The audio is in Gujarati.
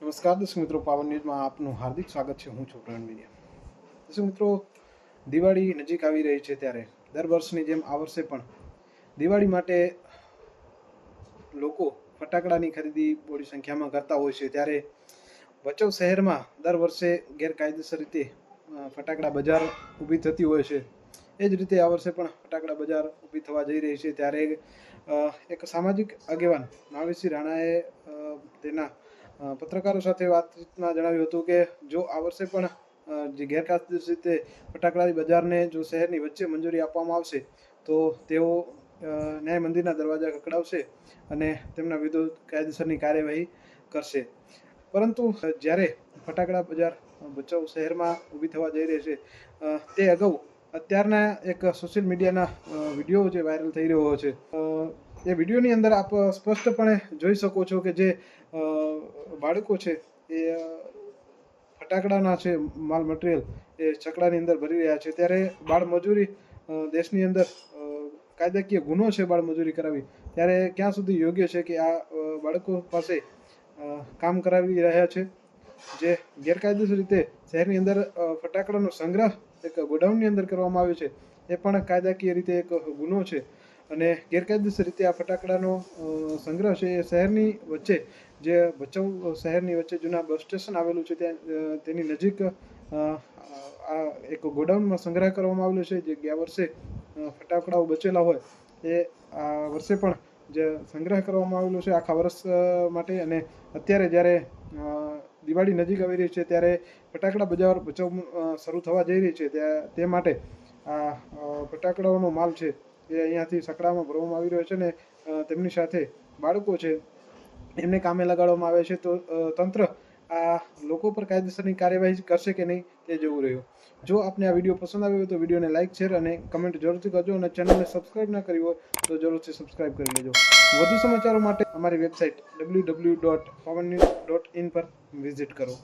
નમસ્કાર, દર્શક મિત્રો પાવન ન્યૂઝમાં આપનું હાર્દિક સ્વાગત છે. હું છું પ્રવીણ મીડિયા. દર્શક મિત્રો, દિવાળી નજીક આવી રહી છે ત્યારે દર વર્ષની જેમ આ વર્ષે પણ દિવાળી માટે લોકો ફટાકડાની ખરીદી મોટી સંખ્યામાં કરતા હોય છે. ત્યારે ભચાઉ શહેરમાં દર વર્ષે ગેરકાયદેસર રીતે ફટાકડા બજાર ઊભી થતી હોય છે. એ જ રીતે આ વર્ષે પણ ફટાકડા બજાર ઊભી થવા જઈ રહી છે. ત્યારે એક સામાજિક આગેવાન નાવીસિંહ રાણાએ તેના પત્રકારો સાથે વાતચીતમાં જણાવ્યું હતું કે જો આ વર્ષે પણ જે ગેરકાયદેસર રીતે ફટાકડાની બજારને જો શહેરની વચ્ચે મંજૂરી આપવામાં આવશે, તો તેઓ ન્યાય મંદિરના દરવાજા ખકડાવશે અને તેમના વિરુદ્ધ કાયદેસરની કાર્યવાહી કરશે. પરંતુ જ્યારે ફટાકડા બજાર ભચાઉ શહેરમાં ઊભી થવા જઈ રહી છે તે અગાઉ અત્યારના એક સોશિયલ મીડિયાના વીડિયો જે વાયરલ થઈ રહ્યો છે એ વિડીયોની અંદર આપ સ્પષ્ટપણે જોઈ શકો છો કે જે બાળકો છે એ ફટાકડાના છે, માલ મટીરિયલ એ છકડાની અંદર ભરી રહ્યા છે. ત્યારે બાળમજૂરી દેશની અંદર કાયદાકીય ગુનો છે બાળમજૂરી કરાવી, ત્યારે ક્યાં સુધી યોગ્ય છે કે આ બાળકો પાસે કામ કરાવી રહ્યા છે? જે ગેરકાયદેસર રીતે શહેરની અંદર ફટાકડાનો સંગ્રહ એક ગોડાઉનની અંદર કરવામાં આવ્યો છે, એ પણ કાયદાકીય રીતે એક ગુનો છે. અને ગેરકાયદેસર રીતે આ ફટાકડાનો સંગ્રહ છે એ શહેરની વચ્ચે, જે ભચાઉ શહેરની વચ્ચે જૂના બસ સ્ટેશન આવેલું છે ત્યાં તેની નજીક આ એક ગોડાઉનમાં સંગ્રહ કરવામાં આવેલો છે, જે ગયા વર્ષે ફટાકડાઓ બચેલા હોય, એ આ વર્ષે પણ જે સંગ્રહ કરવામાં આવેલો છે આખા વર્ષ માટે. અને અત્યારે જ્યારે દિવાળી નજીક આવી રહી છે, ત્યારે ફટાકડા બજાર બચાવ શરૂ થવા જઈ રહી છે, તે માટે આ ફટાકડાઓનો માલ છે એ અહીંયાથી સકડામાં ભરવામાં આવી રહ્યો છે ને તેમની સાથે બાળકો છે, એમને કામે લગાડવામાં આવે છે. તો તંત્ર આ લોકો પર કાયદેસરની કાર્યવાહી કરશે કે નહીં તે જોવું રહ્યું. જો આપને આ વીડિયો પસંદ આવ્યો તો વિડીયોને લાઇક શેર અને કમેન્ટ જરૂરથી કરજો અને ચેનલને સબસ્ક્રાઇબ ના કરી હોય તો જરૂરથી સબસ્ક્રાઇબ કરી લેજો. વધુ સમાચારો માટે અમારી website W W dot Pavan news dot in પર વિઝિટ કરો.